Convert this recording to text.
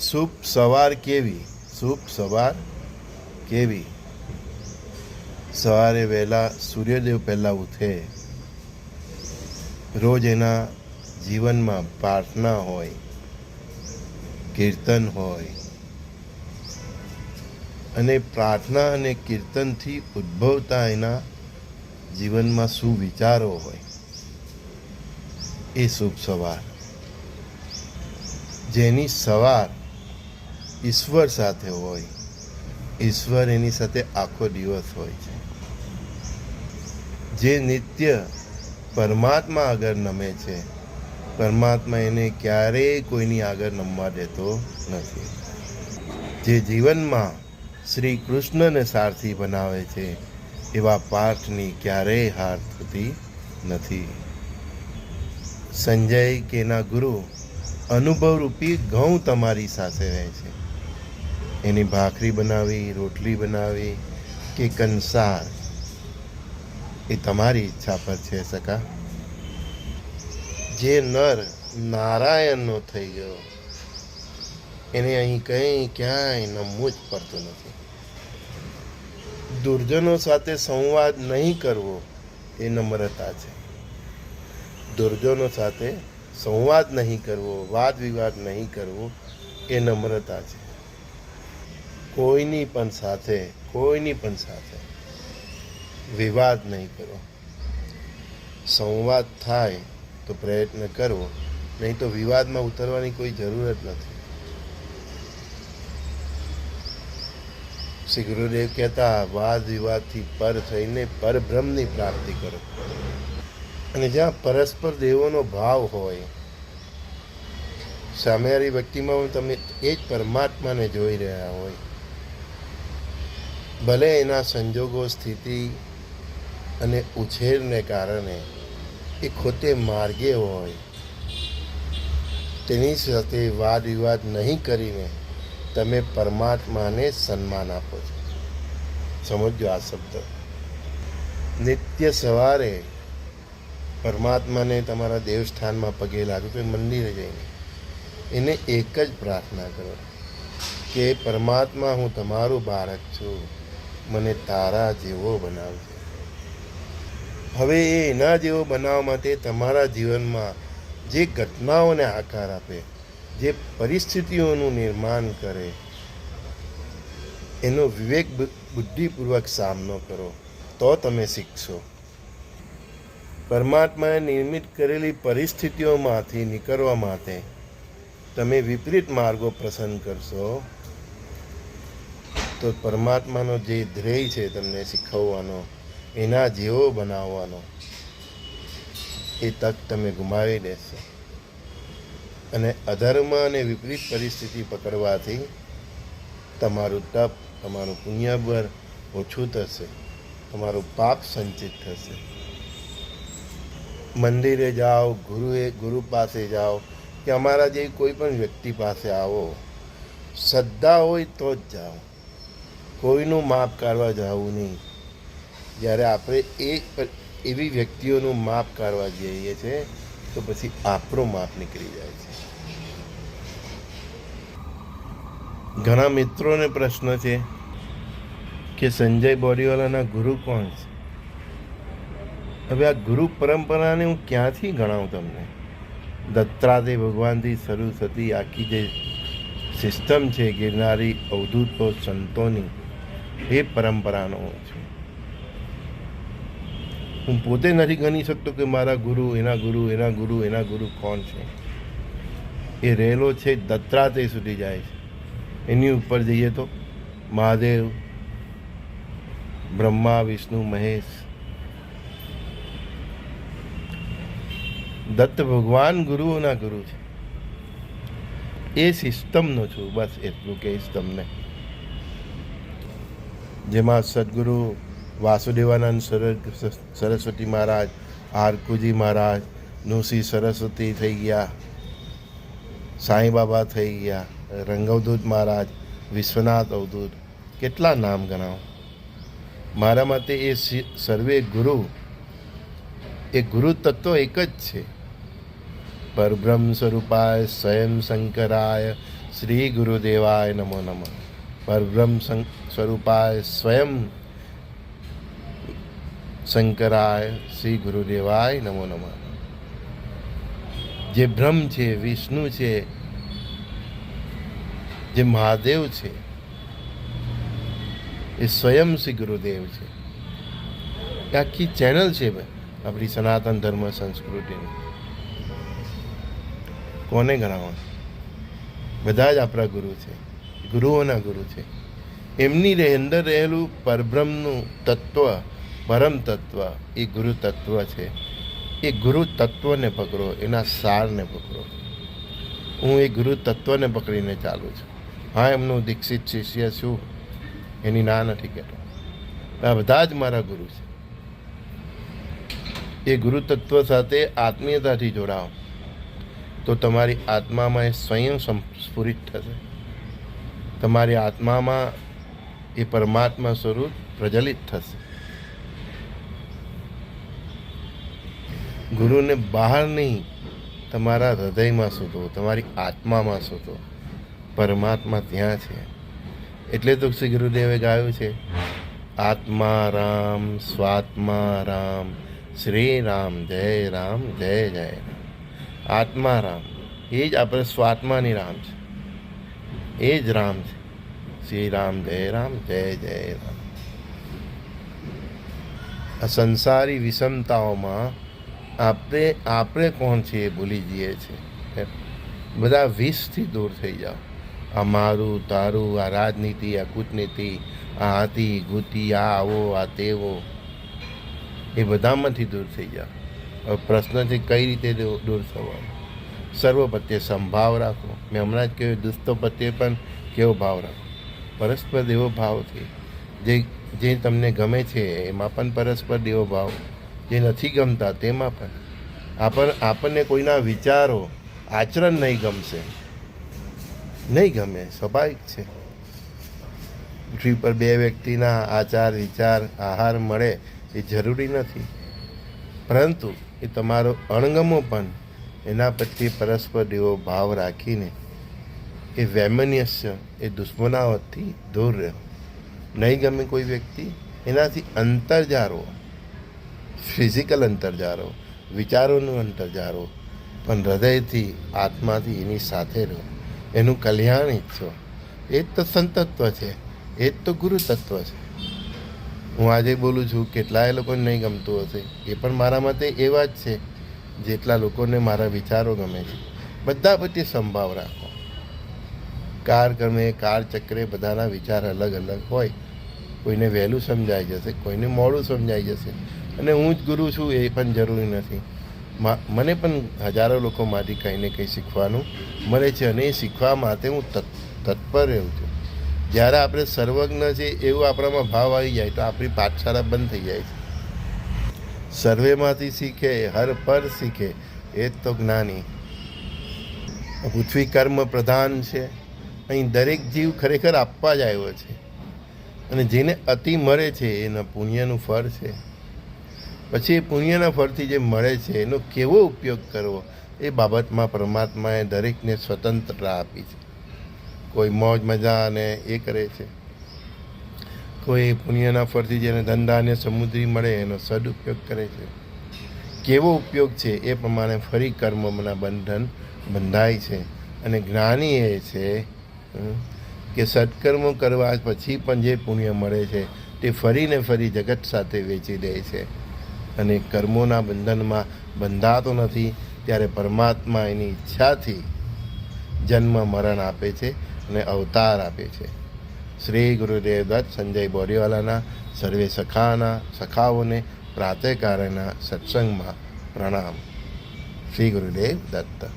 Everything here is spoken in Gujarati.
શુભ સવાર કેવી? શુભ સવાર કેવી? સવારે વહેલા સૂર્યદેવ પહેલાં ઉઠે. રોજ એના જીવનમાં પ્રાર્થના હોય, કીર્તન હોય અને પ્રાર્થના અને કીર્તનથી ઉદ્ભવતા એના જીવનમાં શું વિચારો હોય. એ શુભ સવાર. જેની સવાર ઈશ્વર સાથે હોય, ઈશ્વર એની સાથે આખો દિવસ હોય છે. જે નિત્ય પરમાત્મા આગળ નમે છે, પરમાત્મા એને ક્યારેય કોઈની આગળ નમવા દેતો નથી. જે જીવનમાં શ્રી કૃષ્ણને સારથી બનાવે છે, એવા પાઠની ક્યારેય હાર થતી નથી. સંજય કેના ગુરુ અનુભવરૂપી ઘઉં તમારી સાથે રહે છે. એની ભાખરી બનાવી, રોટલી બનાવી કે કંસાર? એ તમારી ઈચ્છા પર છે સકા? જે નર નારાયણનો થઈ ગયો, એને અહીં કંઈ ક્યાંય નમવું જ પડતું નથી. દુર્જનો સાથે સંવાદ નહીં કરવો એ નમ્રતા છે. દુર્જનો સાથે સંવાદ નહીં કરવો, વાદ વિવાદ નહીં કરવો એ નમ્રતા છે. કોઈની પણ સાથે, કોઈની પણ સાથે વિવાદ નહીં કરો. સંવાદ થાય તો પ્રયત્ન કરવો નહીં તો વિવાદમાં ઉતરવાની કોઈ જરૂર જ નથી. શ્રી ગુરુદેવ કહેતા, વાદ વિવાદથી પર થઈને પરબ્રહ્મની પ્રાપ્તિ કરો. અને જ્યાં પરસ્પર દેવોનો ભાવ હોય, સામેવાળી વ્યક્તિમાં તમે એ જ પરમાત્માને જોઈ રહ્યા હોય. ભલે એના સંજોગો, સ્થિતિ અને ઉછેરને કારણે એ ખોટે માર્ગે હોય, તેની સાથે વાદ વિવાદ નહીં કરીને તમે પરમાત્માને સન્માન આપો છો. સમજો આ શબ્દ. નિત્ય સવારે પરમાત્માને તમારા દેવસ્થાનમાં પગે લાગો કે મંદિરે જઈને, એને એક જ પ્રાર્થના કરો કે પરમાત્મા, હું તમારું બાળક છું. મને તારા જેવો બનાવજો. હવે એ એના જેવો બનાવવા માટે તમારા જીવનમાં જે ઘટનાઓને આકાર આપે, જે પરિસ્થિતિઓનું નિર્માણ કરે, એનો વિવેક બુદ્ધિપૂર્વક સામનો કરો, તો તમે શીખશો. પરમાત્માએ નિર્મિત કરેલી પરિસ્થિતિઓમાંથી નીકળવા માટે તમે વિપરીત માર્ગો પસંદ કરશો. તો પરમાત્માનો જે ધ્યેય છે તમને શીખવવાનો, એના જેવો બનાવવાનો, એ તક તમે ગુમાવી દેશો. અને અધર્મ અને વિપરીત પરિસ્થિતિ પકડવાથી તમારું તપ, તમારું પુણ્યબળ ઓછું થશે, તમારું પાપ સંચિત થશે. મંદિરે જાઓ, ગુરુએ, ગુરુ પાસે જાઓ, કે અમારા જે કોઈ પણ વ્યક્તિ પાસે આવો. શ્રદ્ધા હોય તો જ જાઓ. કોઈનું માપ કાઢવા જવું નહીં. જ્યારે આપણે એ એવી વ્યક્તિઓનું માપ કાઢવા જઈએ છીએ તો પછી આપણું માપ નીકળી જાય છે. ઘણા મિત્રોને પ્રશ્ન છે કે સંજય બોડીવાલાના ગુરુ કોણ છે? હવે આ ગુરુ પરંપરાને હું ક્યાંથી ગણાવું તમને? દત્તાદે ભગવાનથી શરૂ થતી આખી જે સિસ્ટમ છે, ગિરનારી અવધૂતો, સંતોની એ પરંપરાનો છે. હું પોતે નથી ગણી શકતો કે મારા ગુરુ, એના ગુરુ એના ગુરુ એના ગુરુ કોણ છે. એ રહેલો છે દત્તાત્રેય સુધી જાય છે. એની ઉપર જઈએ તો મહાદેવ, બ્રહ્મા, વિષ્ણુ, મહેશ, દત્ત ભગવાન ગુરુઓના ગુરુ છે. એ સિસ્ટમનો છું, બસ એટલું કહીશ તમને. જેમાં સદગુરુ વાસુદેવાનંદ સરસ્વતી મહારાજ, આરકુજી મહારાજ નુસી સરસ્વતી થઈ ગયા સાંઈ બાબા થઈ ગયા, રંગવદૂત મહારાજ, વિશ્વનાથ અવધૂત. કેટલા નામ ગણાવો? મારા માટે એ સર્વે ગુરુ, એ ગુરુ તત્વ એક જ છે. પરબ્રહ્મ સ્વરૂપાય સ્વયં શંકરાય શ્રી ગુરુદેવાય નમો નમઃ. પરબ્રહ્મ સ્વરૂપાય સ્વયં શંકરાય શ્રી ગુરુદેવાય નમો નમઃ જે બ્રહ્મ છે વિષ્ણુ છે જે મહાદેવ છે એ સ્વયં શ્રી ગુરુદેવ છે આખી ચેનલ છે આપણી સનાતન ધર્મ સંસ્કૃતિની કોને ગણાવવાનું બધા જ આપણા ગુરુ છે ગુરુઓના ગુરુ છે. એમની અંદર રહેલું પરબ્રહ્મનું તત્વ, પરમ તત્વ, એ ગુરુ તત્વ છે. એ ગુરુ તત્વને પકડો, એના સારને પકડો. હું એ ગુરુ તત્વને પકડીને ચાલું છું. હા, એમનું દીક્ષિત શિષ્ય છું. એની ના નથી કહેતો. આ બધા જ મારા ગુરુ છે. એ ગુરુ તત્વ સાથે આત્મીયતાથી જોડાઓ. તો તમારી આત્મામાં એ સ્વયં સ્ફુરિત થશે. તમારી આત્મામાં એ પરમાત્મા સ્વરૂપ પ્રજલિત થશે. ગુરુને બહાર નહીં તમારા હૃદયમાં શોધો, તમારી આત્મામાં શોધો. પરમાત્મા ત્યાં છે. એટલે તો શ્રી ગુરુદેવે ગાયું છે આત્મા રામ સ્વાત્મા રામ શ્રી રામ જય રામ જય જય રામ આત્મા રામ એ જ આપણે સ્વાત્માની રામ છે. એ જ રામ છે. શ્રી રામ જય રામ જય જય રામ આ સંસારી વિષમતાઓમાં આપણે આપણે કોણ છીએ એ ભૂલી જઈએ છીએ. બધા વિષથી દૂર થઈ જાઓ. આ મારું, તારું, આ રાજનીતિ, આ કૂટનીતિ, આ હાથી, ગૂતી, આ આવો, આ તેવો, એ બધામાંથી દૂર થઈ જાઓ. પ્રશ્નથી કઈ રીતે દૂર થવાનું? સર્વ પ્રત્યે સંભાવ રાખો. મેં હમણાં જ કહ્યું દુસ્તો પ્રત્યે પણ કેવો ભાવ રાખો? પરસ્પર દેવો ભાવથી. જે જે તમને ગમે છે, એમાં પણ પરસ્પર દેવો ભાવ. જે નથી ગમતા, તેમાં પણ. આપણ, આપણને કોઈના વિચારો, આચરણ નહીં ગમશે. નહીં ગમે, સ્વાભાવિક છે. પૃથ્વી પર બે વ્યક્તિના આચાર, વિચાર, આહાર મળે એ જરૂરી નથી. પરંતુ એ તમારો અણગમો પણ એના પ્રત્યે પરસ્પર એવો ભાવ રાખીને એ વૈમનસ્ય, એ દુશ્મનાવતથી દૂર રહ્યો નહીં ગમે કોઈ વ્યક્તિ એનાથી અંતર જાળવો. ફિઝિકલ અંતર જાળવો. વિચારોનું અંતર જાળવો. પણ હૃદયથી, આત્માથી એની સાથે રહો. એનું કલ્યાણ ઈચ્છો. એ જ તો સંતત્વ છે. એ જ તો ગુરુ તત્વ છે. હું આજે બોલું છું, કેટલાય લોકોને નહીં ગમતું હશે. એ પણ મારા મતે એવા જ છે. જેટલા લોકોને મારા વિચારો ગમે છે, બધા પ્રત્યે સંભાવ રાખો. કાર ગમે, કાર ચક્રે બધાના વિચાર અલગ અલગ હોય. કોઈને વહેલું સમજાઈ જશે, કોઈને મોડું સમજાઈ જશે. અને હું જ ગુરુ છું, એ પણ જરૂરી નથી. મને પણ હજારો લોકોમાંથી કંઈ ને કંઈ શીખવાનું મળે છે અને એ શીખવા માટે હું તત- તત્પર રહું છું. જ્યારે આપણે સર્વજ્ઞ છે એવું આપણામાં ભાવ આવી જાય તો આપણી પાઠશાળા બંધ થઈ જાય છે. સર્વેમાંથી શીખે, હર પર શીખે, એ જ તો જ્ઞાની. પૃથ્વી કર્મ પ્રધાન છે. અહીં દરેક જીવ ખરેખર આપવા જ આવ્યો છે. અને જેને અતિ મળે છે, એના પુણ્યનું ફળ છે. પછી એ પુણ્યના ફળથી જે મળે છે, એનો કેવો ઉપયોગ કરવો, એ બાબતમાં પરમાત્માએ દરેકને સ્વતંત્રતા આપી છે. કોઈ મોજ મજા અને એ કરે છે. કોઈ પુણ્યના ફરથી જેને ધંધા અને સમુદ્રી મળે એનો સદુપયોગ કરે છે. કેવો ઉપયોગ છે એ પ્રમાણે ફરી કર્મના બંધન બંધાય છે અને જ્ઞાની એ છે કે સત્કર્મો કરવા પછી પણ જે પુણ્ય મળે છે તે ફરીને ફરી જગત સાથે વેચી દે છે. અને કર્મોના બંધનમાં બંધાતો નથી ત્યારે પરમાત્મા એની ઈચ્છાથી જન્મ મરણ આપે છે અને અવતાર આપે છે. શ્રી ગુરુદેવ દત્ત સંજય બોરીવાલાના સર્વે સખાના સખાઓને પ્રાતઃકાળના સત્સંગમાં પ્રણામ શ્રી ગુરુદેવ દત્ત